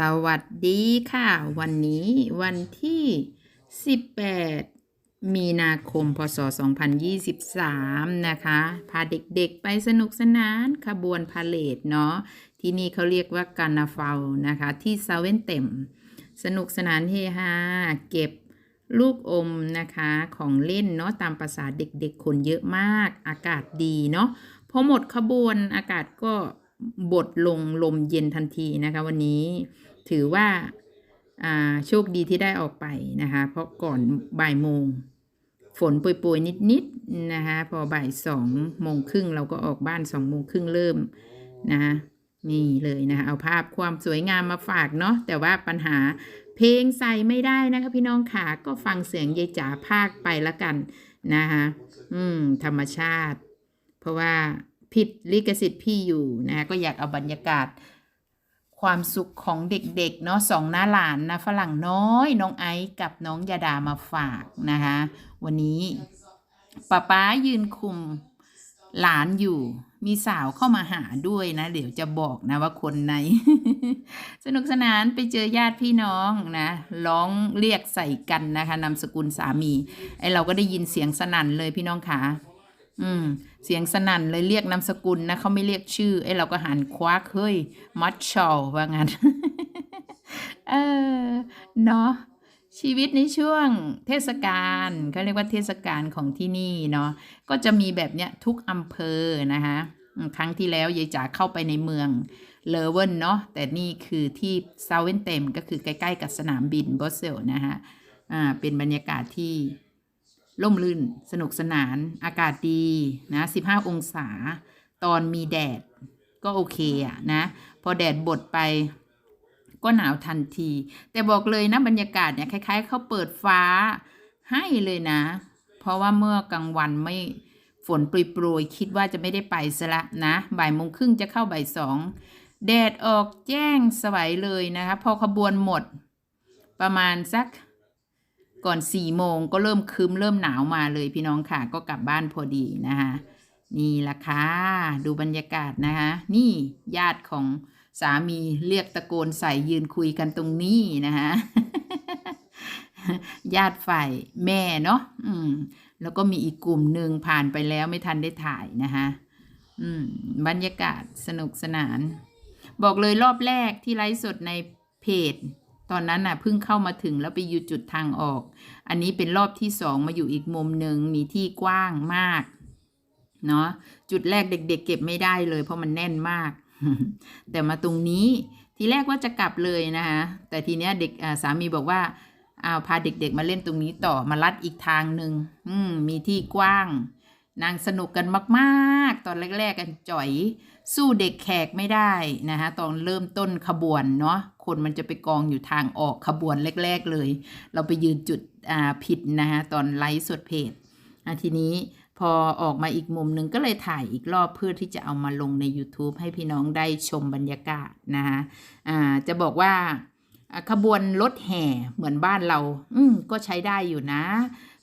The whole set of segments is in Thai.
สวัสดีค่ะ วันนี้วันที่ 18 มีนาคม พศ 2023 นะคะ พาเด็กๆไปสนุกสนานขบวนพาเลทเนาะที่นี่เขาเรียกว่าการนาฟาลนะคะ ที่เซเว่นเต็ม สนุกสนานเฮฮาเก็บลูกอมนะคะของเล่นเนาะตามภาษาเด็กๆ คนเยอะมากอากาศดีเนาะพอหมดขบวนอากาศก็ บดลงลมเย็นทันทีนะคะ วันนี้ถือว่าอ่าโชคดีที่ได้ออกไปนะคะ เพราะก่อนบ่ายโมง ฝนโปรยๆนิดๆนะคะพอบ่ายสองโมงครึ่งเราก็ออกบ้านสองโมงครึ่งเริ่มนะคะนี่เลยนะคะเอาภาพความสวยงามมาฝากเนาะแต่ว่าปัญหาเพลงใส่ไม่ได้นะคะพี่น้องขาก็ฟังเสียงยายจ๋าภาคไปละกันนะคะอืมธรรมชาติ เพราะว่า ผิดลิขสิทธิ์พี่อยู่นะคะก็อยากเอาบรรยากาศ ความสุขของเด็กๆเนาะสองหน้าหลานนะฝรั่งน้อยน้องไอซ์กับน้องยาดามาฝากนะคะวันนี้ป้าป๊ายืนคุมหลานอยู่มีสาวเข้ามาหาด้วยนะ เดี๋ยวจะบอกนะว่าคนไหน สนุกสนานไปเจอญาติพี่น้องนะร้องเรียกใส่กันนะคะนามสกุลสามีไอเราก็ได้ยินเสียงสนั่นเลยพี่น้องขาอืม เสียงสนั่นเลยเรียกนามสกุลนะเขาไม่เรียกชื่อไอเราก็หันควักเฮ้ยมัดชอลว่างั้นเออเนาะชีวิตในช่วงเทศกาลเขาเรียกว่าเทศกาลของที่นี่เนาะก็จะมีแบบเนี้ยทุกอำเภอนะคะครั้งที่แล้วยายจ๋าเข้าไปในเมืองเลเวนเนาะแต่นี่คือที่เซาเวนเต็มก็คือใกล้ ๆ กับสนามบินบอสเซลนะคะอ่าเป็นบรรยากาศที่ ร่มรื่น สนุกสนาน อากาศดีนะ 15 องศา ตอนมีแดดก็โอเคอะนะ พอแดดบดไปก็หนาวทันที แต่บอกเลยนะบรรยากาศเนี่ยคล้าย ๆเขาเปิดฟ้าให้เลยนะ เพราะว่าเมื่อกลางวันไม่ฝนปรยๆคิดว่าจะไม่ได้ไปซะละนะ บ่ายโมงครึ่งจะเข้าบ่ายสองแดดออกแจ้งสวยเลยนะคะ พอขบวนหมดประมาณสัก ก่อนสี่โมงก็เริ่มคืมเริ่มหนาวมาเลยพี่น้องค่ะ ก็กลับบ้านพอดีนะคะนี่ละค่ะดูบรรยากาศนะคะนี่ญาติของสามีเรียกตะโกนใส่ยืนคุยกันตรงนี้นะคะญาติฝ่ายแม่เนาะอืม แล้วก็มีอีกกลุ่มหนึ่งผ่านไปแล้วไม่ทันได้ถ่ายนะคะอืม บรรยากาศสนุกสนาน บอกเลยรอบแรกที่ไลฟ์สดในเพจ ตอนนั้นน่ะเพิ่งเข้ามาถึงแล้วไปอยู่จุดทางออก อันนี้เป็นรอบที่สองมาอยู่อีกมุมหนึ่งมีที่กว้างมาก เนาะจุดแรกเด็กๆเเก็บไม่ได้เลย เพราะมันแน่นมาก แต่มาตรงนี้ทีแรกว่าจะกลับเลยนะคะแต่ทีเนี้ยเด็กอ่าสามีบอกว่าอ้าวพาเด็กๆ มาเล่นตรงนี้ต่อมาลัดอีกทางหนึ่งมมีที่กว้าง นางสนุกกันมาก ๆ ตอนแรก ๆ กันจ่อย สู้เด็กแขกไม่ได้นะคะตอนเริ่มต้นขบวนเนาะคนมันจะไปกองอยู่ทางออกขบวนแรก ๆเลย เราไปยืนจุดอ่าผิดนะคะตอนไลฟ์สดเพจทีนี้พอออกมาอีกมุมหนึ่งก็เลยถ่ายอีกรอบเพื่อที่จะเอามาลงใน YouTube ให้พี่น้องได้ชมบรรยากาศนะคะอ่าจะบอกว่าขบวนรถแห่เหมือนบ้านเรา อืมก็ใช้ได้อยู่นะ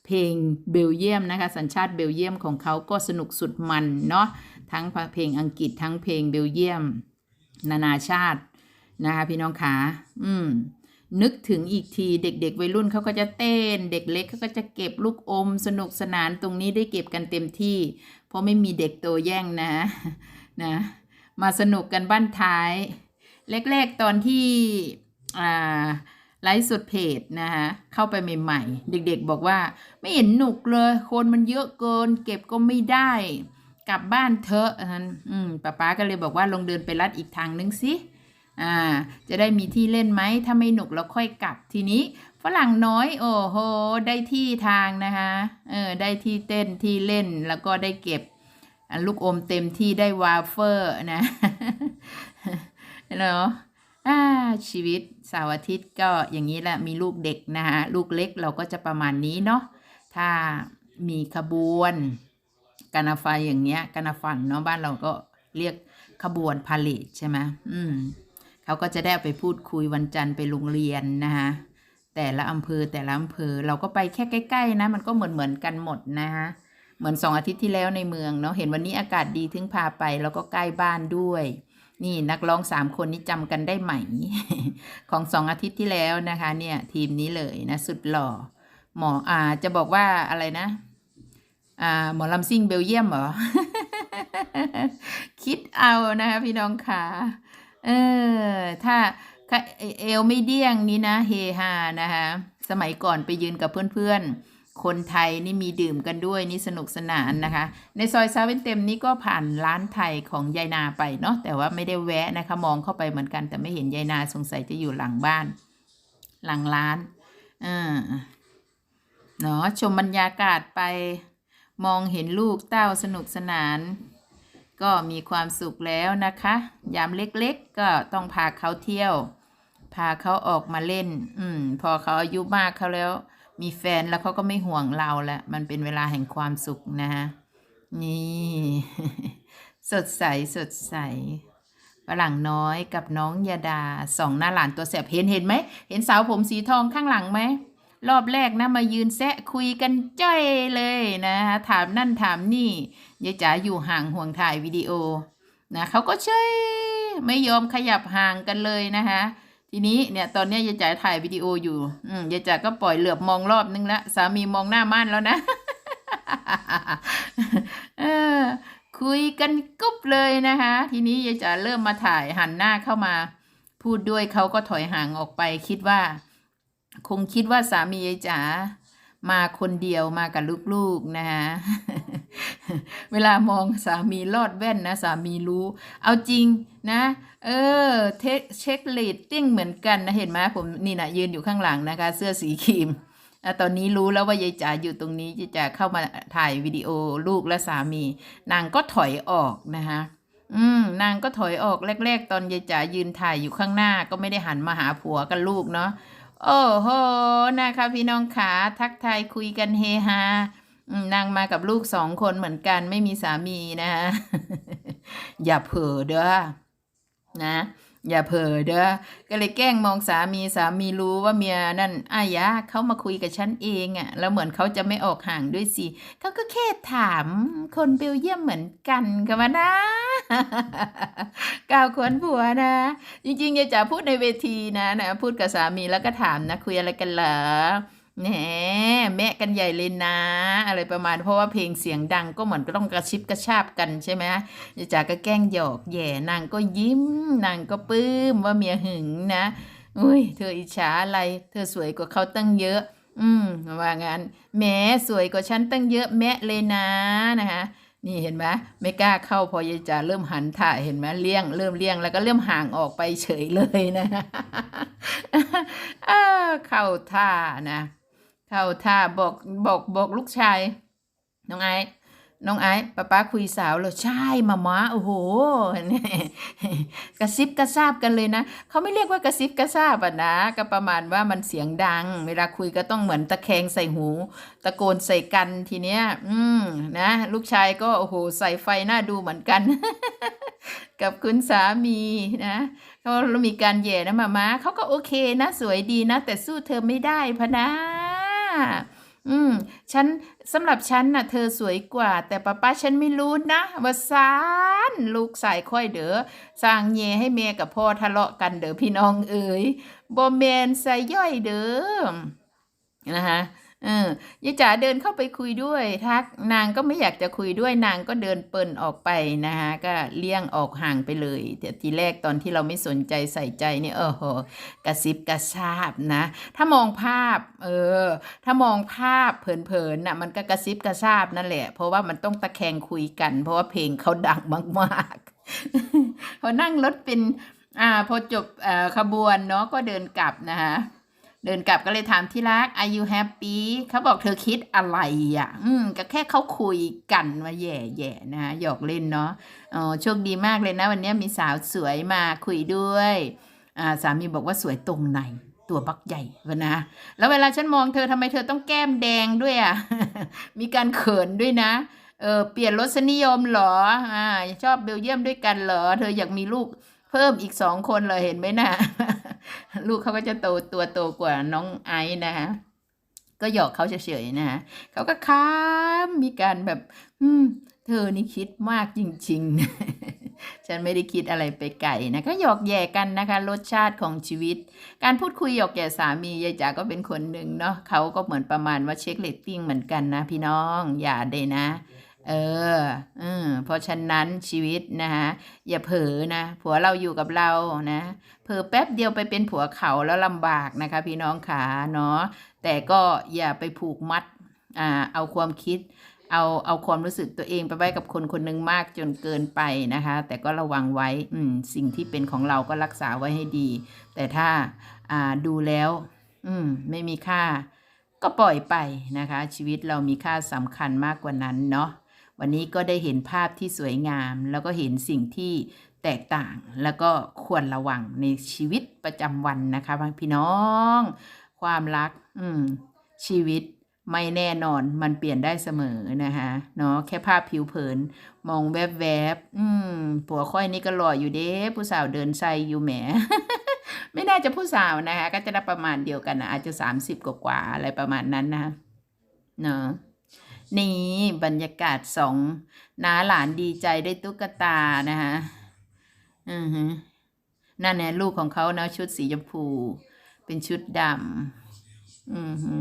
เพลงเบลเยียมนะคะ สัญชาติเบลเยียมของเขาก็สนุกสุดมันเนาะ ทั้งเพลงอังกฤษทั้งเพลงเบลเยียม นานาชาตินะคะพี่น้องขาอืมนึกถึงอีกทีเด็กๆวัยรุ่นเขาก็จะเต้น เด็กเล็กเขาก็จะเก็บลูกอม สนุกสนานตรงนี้ได้เก็บกันเต็มที่ เพราะไม่มีเด็กโตแย่งนะนะมาสนุกกันบ้านท้ายแรกๆตอนที่อ่าไลฟ์สดเพจนะคะเข้าไปใหม่ๆ เด็กๆบอกว่าไม่เห็นหนุกเลย คนมันเยอะเกิน เก็บก็ไม่ได้ กลับบ้านเถอะอันนั้นอืมป้าป๊าก็เลยบอกว่าลงเดินไปลัดอีกทางนึงสิอ่า จะได้มีที่เล่นไหมถ้าไม่หนุกแล้วค่อยกลับทีนี้ฝรั่งน้อย โอ้โห ได้ที่ทางนะคะเออได้ที่เต้นที่เล่นแล้วก็ได้เก็บลูกอมเต็มที่ได้วาเฟอร์นะเนาะอ่าชีวิตเสาร์อาทิตย์ก็อย่างนี้แหละมีลูกเด็กนะคะลูกเล็กเราก็จะประมาณนี้เนาะถ้ามีขบวน กานาไฟอย่างเงี้ยกานาฟันเนาะบ้านเราก็เรียกขบวนพาเลทใช่ไหมอืมเขาก็จะได้ไปพูดคุยวันจันทร์ไปโรงเรียนนะคะแต่ละอำเภอแต่ละอำเภอเราก็ไปแค่ใกล้ๆนะ มันก็เหมือนเหมือนๆกันหมดนะคะเหมือนสองอาทิตย์ที่แล้วในเมืองเนาะเห็นวันนี้อากาศดีถึงพาไป แล้วก็ใกล้บ้านด้วย นี่นักร้องสามคนนี้จำกันได้ไหม ของสองอาทิตย์ที่แล้วนะคะ เนี่ยทีมนี้เลยนะ สุดหล่อหมออาจะบอกว่าอะไรนะ อ่าหมอลำซิ่งเบลเยียมเหรอ คิดเอานะคะพี่น้องค่ะเออ ถ้าเอลไม่เดี้ยงนี้นะเฮฮานะคะสมัยก่อนไปยืนกับเพื่อนๆ คนไทยนี่มีดื่มกันด้วยนี่สนุกสนานนะคะ ในซอยซาเว่นเต็มนี่ก็ผ่านร้านไทยของยายนาไปเนาะแต่ว่าไม่ได้แวะนะคะ มองเข้าไปเหมือนกัน แต่ไม่เห็นยายนาสงสัยจะอยู่หลังบ้าน หลังร้านอ่าเนาะชมบรรยากาศไป มองเห็นลูกเต้าสนุกสนาน ก็มีความสุขแล้วนะคะ ยามเล็กๆก็ต้องพาเขาเที่ยว พาเขาออกมาเล่น อืม พอเขาอายุมากเขาแล้ว มีแฟนแล้วเขาก็ไม่ห่วงเราแล้วมันเป็นเวลาแห่งความสุขนะฮะนี่ สดใสสดใสฝรั่งน้อยกับน้องยาดาสองหน้าหลานตัวแสบเห็นเห็นไหม เห็นสาวผมสีทองข้างหลังไหม รอบแรกนะมายืนแซะคุยกันจ้อยเลยนะคะถามนั่นถามนี่ยายจ๋าอยู่ห่างห่วงถ่ายวิดีโอนะเขาก็เฉยไม่ยอมขยับห่างกันเลยนะคะทีนี้เนี่ยตอนนี้ยายจ๋าถ่ายวิดีโออยู่อืมยายจ๋าก็ปล่อยเหลือบมองรอบนึงละสามีมองหน้าม่านแล้วนะคุยกันกุ๊บเลยนะคะ ทีนี้ยายจ๋าเริ่มมาถ่ายหันหน้าเข้ามา พูดด้วยเขาก็ถอยห่างออกไปคิดว่า คงคิดว่าสามียายจ๋ามาคนเดียวมากับลูกๆนะคะเวลามองสามีลอดแว่นนะ สามีรู้ เอาจริงนะ เออเทเช็คเลตติ้งเหมือนกันนะเห็นไหมผมนี่นะยืนอยู่ข้างหลังนะคะ เสื้อสีครีมตอนนี้รู้แล้วว่ายายจ๋าอยู่ตรงนี้ยายจ๋าเข้ามาถ่ายวิดีโอลูกและสามี นางก็ถอยออกนะคะอืมนางก็ถอยออกแรก ๆ ตอนยายจ๋ายืนถ่ายอยู่ข้างหน้า ก็ไม่ได้หันมาหาผัวกับลูกเนาะ โอ้โหนะคะพี่น้องขาทักทายคุยกันเฮฮานางมากับลูกสองคนเหมือนกันไม่มีสามีนะฮะอย่าเผลอเด้อนะ อย่าเผลอเด้อก็เลยแกล้งมองสามีสามีรู้ว่าเมียนั่นอายะเขามาคุยกับฉันเองอะ่ะแล้วเหมือนเขาจะไม่ออกห่างด้วยสิเขาก็แค่ถามคนเบลเยียมเหมือนกันกันมานะกล่าวขวนผัวนะ จริงๆอย่าจ๋าพูดในเวทีนะนะ พูดกับสามีแล้วก็ถามนะคุยอะไรกันเหรอ แหมแม่กันใหญ่เลยนะ อะไรประมาณ เพราะว่าเพลงเสียงดังก็เหมือนก็ต้องกระชิบกระชาบกันใช่ไหมจ๋าก็แกล้งหยอกแย่นางก็ยิ้มนางก็ปลื้มว่าเมียหึงนะอุ้ยเธออิจฉาอะไร เธอสวยกว่าเขาตั้งเยอะ อืมว่างั้นแหม้สวยกว่าฉันตั้งเยอะแม่เลยนะนะคะนี่เห็นไหมไม่กล้าเข้าพอยายจ๋าเริ่มหันถ่ายเห็นไหมเลี่ยง เริ่มเลี่ยงแล้วก็เริ่มห่างออกไปเฉยเลยนะเข้าท่านะ เข้าท่าบอกบอกบอกลูกชายน้องไอ้น้องไอ้ป้าป้าคุยสาวเลยใช่มามาโอ้โหกระซิบกระซาบกันเลยนะเขาไม่เรียกว่ากระซิบกระซาบอะนะก็ประมาณว่ามันเสียงดัง เวลาคุยก็ต้องเหมือนตะแคงใส่หู ตะโกนใส่กันทีเนี้ย อืมนะลูกชายก็โอ้โหใส่ไฟหน้าดูเหมือนกัน กับคุณสามีนะเขามีการแย่นะมามาเขาก็โอเคนะ สวยดีนะ แต่สู้เธอไม่ได้พะนะ อืมฉันสำหรับฉันน่ะ เธอสวยกว่า แต่ป้าป้าฉันไม่รู้นะว่าสานลูกสายค่อยเด้อสร้างเยให้เมียกับพ่อทะเลาะกันเด้อพี่น้องเอ๋ยบ่แมนใส่ย่อยเด้อนะคะ เออยายจ๋าเดินเข้าไปคุยด้วยทักนางก็ไม่อยากจะคุยด้วยนางก็เดินเปินออกไปนะคะก็เลี่ยงออกห่างไปเลยแต่ทีแรกตอนที่เราไม่สนใจใส่ใจนี่เออโหกระซิบกระซาบนะ ถ้ามองภาพเออถ้ามองภาพเผินๆน่ะมันก็กระซิบกระซาบนั่นแหละ เพราะว่ามันต้องตะแคงคุยกัน เพราะว่าเพลงเขาดังมากๆพอนั่งรถเป็นอ่าพอจบอ่อขบวนเนาะก็เดินกลับนะคะ เดินกลับก็เลยถามที่รัก are you happy เขาบอกเธอคิดอะไรอะ อืม ก็แค่เขาคุยกันมาแย่ๆนะหยอกเล่นเนาะอ๋อโชคดีมากเลยนะ วันนี้มีสาวสวยมาคุยด้วย อ่า สามีบอกว่าสวยตรงไหน ตัวบักใหญ่วะนะ แล้วเวลาฉันมองเธอทำไมเธอต้องแก้มแดงด้วยอะ มีการเขินด้วยนะ เออ เปลี่ยนรสนิยมเหรอ อ่า ชอบเบลเยียมด้วยกันเหรอ เธออยากมีลูกเพิ่มอีกสองคนเลยเห็นไหมนะ ลูกเขาก็จะโตตัวโตกว่าน้องไอซ์นะคะก็หยอกเขาเฉยๆนะคะเขาก็ค้ามมีการแบบ อืม เธอนี่คิดมากจริงๆ ฉันไม่ได้คิดอะไรไปไกลนะก็หยอกแย่กันนะคะ รสชาติของชีวิต การพูดคุยหยอกแย่สามียายจ๋าก็เป็นคนหนึ่งเนาะเขาก็เหมือนประมาณว่าเช็คเลตติ้งเหมือนกันนะพี่น้องอย่าเลยนะ เอออืมเพราะฉะนั้นชีวิตนะคะอย่าเผลอนะ ผัวเราอยู่กับเรานะ เผลอแป๊บเดียวไปเป็นผัวเขาแล้วลำบากนะคะ พี่น้องขาเนาะ แต่ก็อย่าไปผูกมัด อ่า เอาความคิด เอา เอาความรู้สึกตัวเองไปไว้กับคนคนหนึ่งมากจนเกินไปนะคะ แต่ก็ระวังไว้ อืม สิ่งที่เป็นของเราก็รักษาไว้ให้ดี แต่ถ้า อ่า ดูแล้ว อืม ไม่มีค่า ก็ปล่อยไปนะคะ ชีวิตเรามีค่าสำคัญมากกว่านั้นเนาะ วันนี้ก็ได้เห็นภาพที่สวยงาม แล้วก็เห็นสิ่งที่แตกต่าง แล้วก็ควรระวังในชีวิตประจำวันนะคะพี่น้อง ความรักอืมชีวิตไม่แน่นอนมันเปลี่ยนได้เสมอนะคะเนาะแค่ภาพผิวเผิน มองแวบๆอืมผัวค่อยนี่ก็หล่ออยู่เด้ผู้สาวเดินใส่อยู่แหม ไม่น่าจะผู้สาวนะคะก็จะได้ประมาณเดียวกันนะอาจจะสามสิบกว่าอะไรประมาณนั้นนะคะเนาะ นี่บรรยากาศสองน้าหลานดีใจได้ตุ๊กตานะคะอือฮึนั่นแหละลูกของเขาเนาะชุดสีชมพู เป็นชุดดำอือฮึ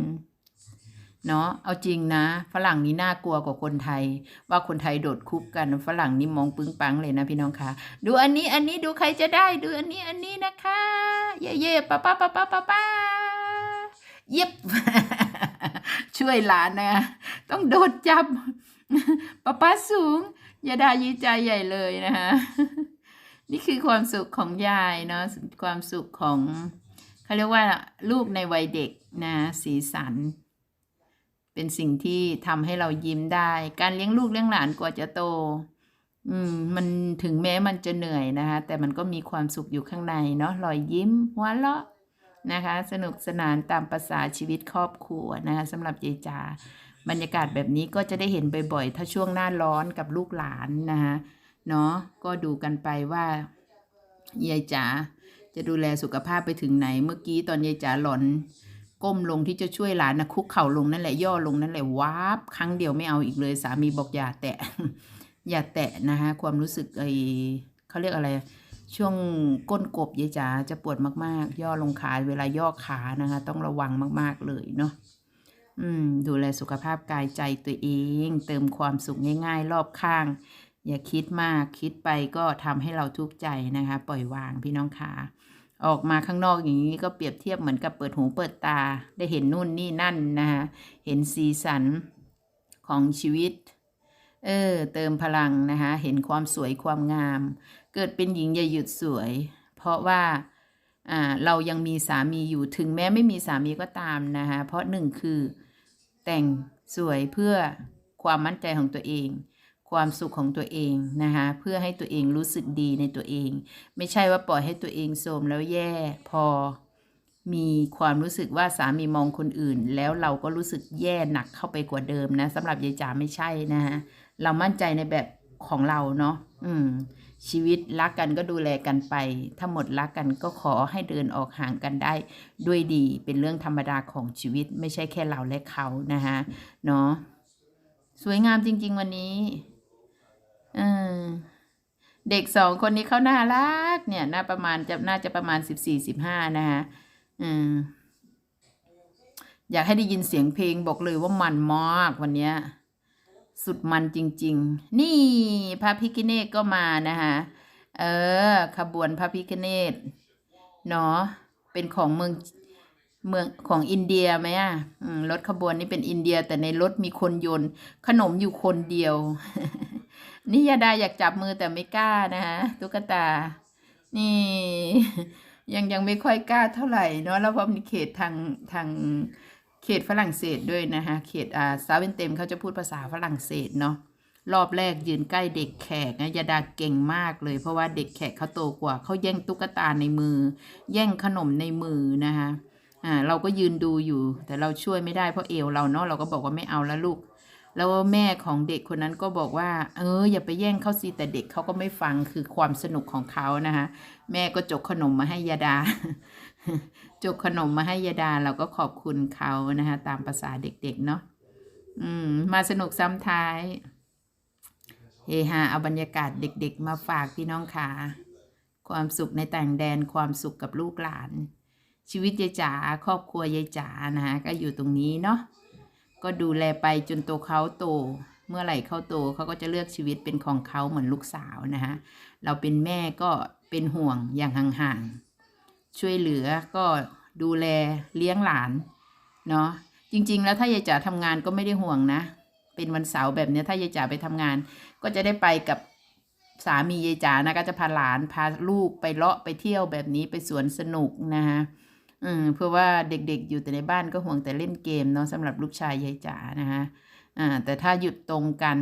เนาะเอาจริงนะฝรั่งนี่น่ากลัวกว่าคนไทย ว่าคนไทยโดดคุกกันฝรั่งนี่มองปึ้งปังเลยนะพี่น้องคะดูอันนี้อันนี้ดูใครจะได้ดูอันนี้อันนี้นะคะ เย่เย่ป้าป้าป้าป้าป้าป้าเย็บ ช่วยหลานนะ ต้องโดดจับป้าป้าสูงอย่าดายีใจใหญ่เลยนะคะนี่คือความสุขของยายเนาะความสุขของเขาเรียกว่าลูกในวัยเด็กนะสีสัน เป็นสิ่งที่ทำให้เรายิ้มได้ การเลี้ยงลูกเลี้ยงหลานกว่าจะโต อืม มันถึงแม้มันจะเหนื่อยนะคะแต่มันก็มีความสุขอยู่ข้างในเนาะรอยยิ้มหัวเราะ นะคะ สนุกสนานตามประษาชีวิตครอบครัวนะคะสำหรับยายจาบรรยากาศแบบนี้ก็จะได้เห็นบ่อยๆ ถ้าช่วงหน้าร้อนกับลูกหลานนะคะเนาะก็ดูกันไปว่ายายจ๋าจะดูแลสุขภาพไปถึงไหน เมื่อกี้ตอนยายจ๋าหลอนก้มลงที่จะช่วยหลานนะคุกเข่าลงนั่นแหละย่อลงนั่นแหละวาบครั้งเดียวไม่เอาอีกเลย สามีบอกอย่าแตะ อย่าแตะนะคะความรู้สึกไอเขาเรียกอะไร ช่วงก้นกบยายจ๋าจะปวดมากๆ ย่อลงขาเวลาย่อขานะคะ ต้องระวังมากๆเลยเนาะอืม ดูแลสุขภาพกายใจตัวเอง เติมความสุขง่าย ๆ รอบข้าง อย่าคิดมากคิดไปก็ทำให้เราทุกข์ใจนะคะ ปล่อยวางพี่น้องขาออกมาข้างนอกอย่างนี้ก็เปรียบเทียบเหมือนกับเปิดหูเปิดตา ได้เห็นนู่นนี่นั่นนะคะเห็นสีสันของชีวิต เออเติมพลังนะคะเห็นความสวยความงาม เกิดเป็นหญิงอย่าหยุดสวย เพราะว่าอ่าเรายังมีสามีอยู่ถึงแม้ไม่มีสามีก็ตามนะคะเพราะหนึ่งคือแต่งสวยเพื่อความมั่นใจของตัวเอง ความสุขของตัวเองนะคะเพื่อให้ตัวเองรู้สึกดีในตัวเอง ไม่ใช่ว่าปล่อยให้ตัวเองโทรมแล้วแย่พอมีความรู้สึกว่าสามีมองคนอื่น แล้วเราก็รู้สึกแย่หนักเข้าไปกว่าเดิมนะสำหรับยายจ๋าไม่ใช่นะฮะเรามั่นใจในแบบของเราเนาะอืม ชีวิตรักกันก็ดูแลกันไป ถ้าหมดรักกันก็ขอให้เดินออกห่างกันได้ด้วยดี เป็นเรื่องธรรมดาของชีวิตไม่ใช่แค่เราและเขานะคะเนาะสวยงามจริง ๆ วันนี้เออเด็กสองคนนี้เขาน่ารัก เนี่ยน่าประมาณจะน่าจะประมาณสิบสี่สิบห้านะคะอืมอยากให้ได้ยินเสียงเพลงบอกเลยว่ามันมากวันเนี้ย สุดมันจริง ๆ นี่พระพิคเนตก็มานะคะเออ ขบวนพระพิคเนตเนาะเป็นของเมืองเมืองของอินเดียไหมอะอืมรถขบวนนี้เป็นอินเดีย แต่ในรถมีคนโยนขนมอยู่คนเดียว นี่ยาดาอยากจับมือแต่ไม่กล้านะคะตุ๊กตา นี่ ยังยังไม่ค่อยกล้าเท่าไหร่เนาะแล้วพราะมีเขตทางทาง เขตฝรั่งเศสด้วยนะคะเขตอ่าซาเวนเต็มเขาจะพูดภาษาฝรั่งเศสเนาะรอบแรกยืนใกล้เด็กแขกนะยาดาเก่งมากเลย เพราะว่าเด็กแขกเขาโตกว่าเขาแย่งตุ๊กตาในมือ แย่งขนมในมือนะคะอ่าเราก็ยืนดูอยู่ แต่เราช่วยไม่ได้เพราะเอวเราเนาะเราก็บอกว่าไม่เอาแล้วลูก แล้วแม่ของเด็กคนนั้นก็บอกว่า เอออย่าไปแย่งเขาสิแต่เด็กเขาก็ไม่ฟังคือความสนุกของเขานะคะแม่ก็จกขนมมาให้ยาดา จกขนมมาให้ยาดาเราก็ขอบคุณเขานะคะตามภาษาเด็กๆเนาะอืม มาสนุกซ้ำท้าย เฮฮาเอาบรรยากาศเด็กๆ มาฝากพี่น้องค่ะ ความสุขในต่างแดนความสุขกับลูกหลาน ชีวิตยายจ๋าครอบครัวยายจ๋านะฮะก็อยู่ตรงนี้เนาะก็ดูแลไปจนโตเขาโต เมื่อไหร่เขาโตเขาก็จะเลือกชีวิตเป็นของเขาเหมือนลูกสาวนะฮะเราเป็นแม่ก็เป็นห่วงอย่างห่างๆ ช่วยเหลือก็ดูแลเลี้ยงหลานเนาะจริง ๆ แล้วถ้ายายจ๋าทำงานก็ไม่ได้ห่วงนะ เป็นวันเสาร์แบบนี้ถ้ายายจ๋าไปทำงาน ก็จะได้ไปกับสามียายจ๋านะก็จะพาหลานพาลูกไปเลาะไปเที่ยวแบบนี้ไปสวนสนุกนะฮะอืมเพื่อว่าเด็กๆอยู่แต่ในบ้านก็ห่วงแต่เล่นเกมเนาะสำหรับลูกชายยายจ๋านะฮะอ่าแต่ถ้าหยุดตรงกัน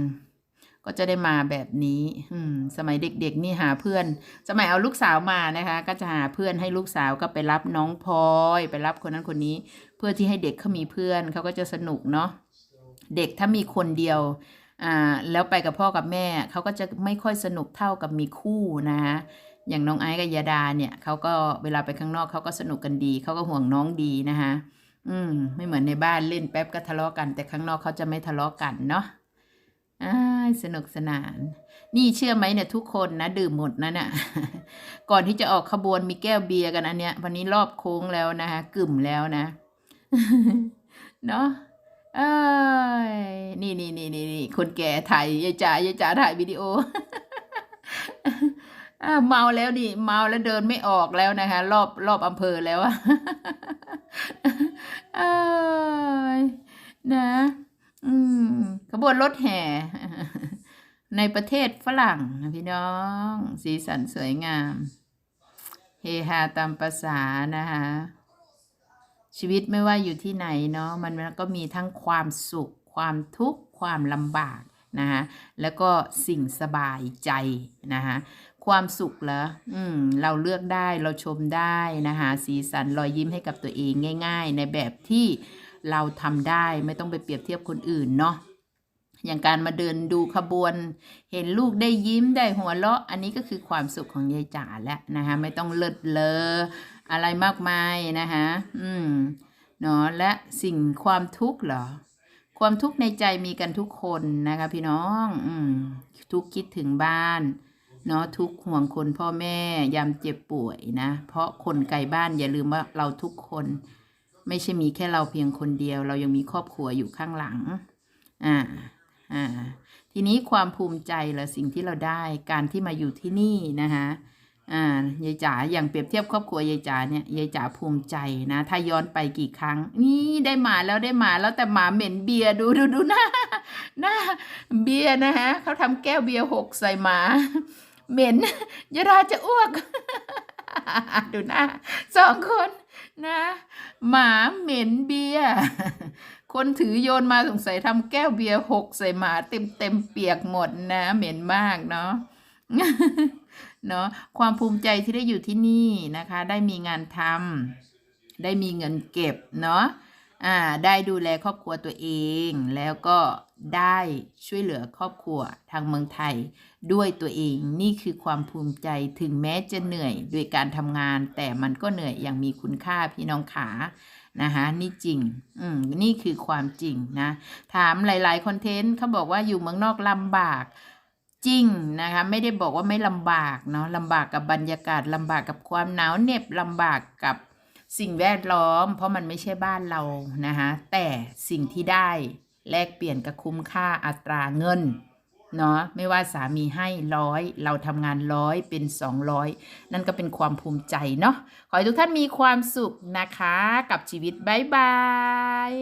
ก็จะได้มาแบบนี้อืมสมัยเด็กๆนี่หาเพื่อน สมัยเอาลูกสาวมานะคะ ก็จะหาเพื่อนให้ลูกสาวก็ไปรับน้องพลอย ไปรับคนนั้นคนนี้ เพื่อที่ให้เด็กเขามีเพื่อนเขาก็จะสนุกเนาะเด็กถ้ามีคนเดียวอ่าแล้วไปกับพ่อกับแม่เขาก็จะไม่ค่อยสนุกเท่ากับมีคู่นะคะอย่างน้องไอซ์กับยาดาเนี่ยเขาก็เวลาไปข้างนอกเขาก็สนุกกันดีเขาก็ห่วงน้องดีนะคะอืมไม่เหมือนในบ้านเล่นแป๊บก็ทะเลาะกัน แต่ข้างนอกเขาจะไม่ทะเลาะกันเนาะ สนุกสนาน นี่เชื่อไหมเนี่ยทุกคนนะ ดื่มหมดนะเนี่ยก่อนที่จะออกขบวนมีแก้วเบียร์กันอันเนี้ย วันนี้รอบโค้งแล้วนะคะกึ่มแล้วนะ เนาะเอ้ยนี่นี่นี่นี่นี่คนแก่ถ่ายยายจ๋ายายจ๋าถ่ายวิดีโออาเมาแล้วนี่เมาแล้วเดินไม่ออกแล้วนะคะ รอบรอบอำเภอแล้วอะเอ้ยนะ อืมขบวนรถแห่ ในประเทศฝรั่งนะพี่น้อง สีสันสวยงาม เฮฮาตามภาษานะคะชีวิตไม่ว่าอยู่ที่ไหนเนาะมันก็มีทั้งความสุข ความทุกข์ ความลำบากนะคะแล้วก็สิ่งสบายใจนะคะความสุขเหรออืม เราเลือกได้เราชมได้นะคะสีสันรอยยิ้มให้กับตัวเองง่าย ๆ ในแบบที่ เราทำได้ไม่ต้องไปเปรียบเทียบคนอื่นเนาะอย่างการมาเดินดูขบวน เห็นลูกได้ยิ้มได้หัวเราะ อันนี้ก็คือความสุขของยายจ๋าแล้วนะคะไม่ต้องเลิศเลออะไรมากมายนะคะอืมเนาะและสิ่งความทุกข์เหรอ ความทุกข์ในใจมีกันทุกคนนะคะพี่น้องอืมทุกคิดถึงบ้านเนาะทุกห่วงคนพ่อแม่ยามเจ็บป่วยนะ เพราะคนไกลบ้านอย่าลืมว่าเราทุกคน ไม่ใช่มีแค่เราเพียงคนเดียว เรายังมีครอบครัวอยู่ข้างหลัง อ่า อ่า ทีนี้ความภูมิใจหรอสิ่งที่เราได้ การที่มาอยู่ที่นี่นะคะอ่ายายจ๋า อย่างเปรียบเทียบครอบครัวยายจ๋าเนี่ย ยายจ๋าภูมิใจนะ ถ้าย้อนไปกี่ครั้ง นี่ได้หมาแล้วได้หมาแล้วแต่หมาเหม็นเบียร์ดูดูดูหน้าหน้าเบียร์นะฮะเขาทำแก้วเบียร์หกใส่หมา เหม็นยาดาจะอ้วก ดูหน้าสองคน นะ หมาเหม็นเบียร์คนถือโยนมาสงสัยทำแก้วเบียร์หกใส่หมาเต็มเต็มเปียกหมดนะ เหม็นมากเนาะเนาะความภูมิใจที่ได้อยู่ที่นี่นะคะ ได้มีงานทำได้มีเงินเก็บเนาะอ่าได้ดูแลครอบครัวตัวเอง แล้วก็ได้ช่วยเหลือครอบครัวทางเมืองไทย ด้วยตัวเองนี่คือความภูมิใจถึงแม้จะเหนื่อยด้วยการทำงาน แต่มันก็เหนื่อยอย่างมีคุณค่าพี่น้องขานะคะนี่จริง อืมนี่คือความจริงนะ ถามหลาย ๆ คอนเทนต์เขาบอกว่าอยู่เมืองนอกลำบากจริงนะคะไม่ได้บอกว่าไม่ลำบากเนาะลำบากกับบรรยากาศลำบากกับความหนาวเหน็บลำบากกับสิ่งแวดล้อม เพราะมันไม่ใช่บ้านเรานะคะแต่สิ่งที่ได้แลกเปลี่ยนกับคุ้มค่าอัตราเงิน เนาะไม่ว่าสามีให้ร้อยเราทำงานร้อยเป็นสองร้อยนั่นก็เป็นความภูมิใจเนาะขอให้ทุกท่านมีความสุขนะคะ กับชีวิตบ๊ายบาย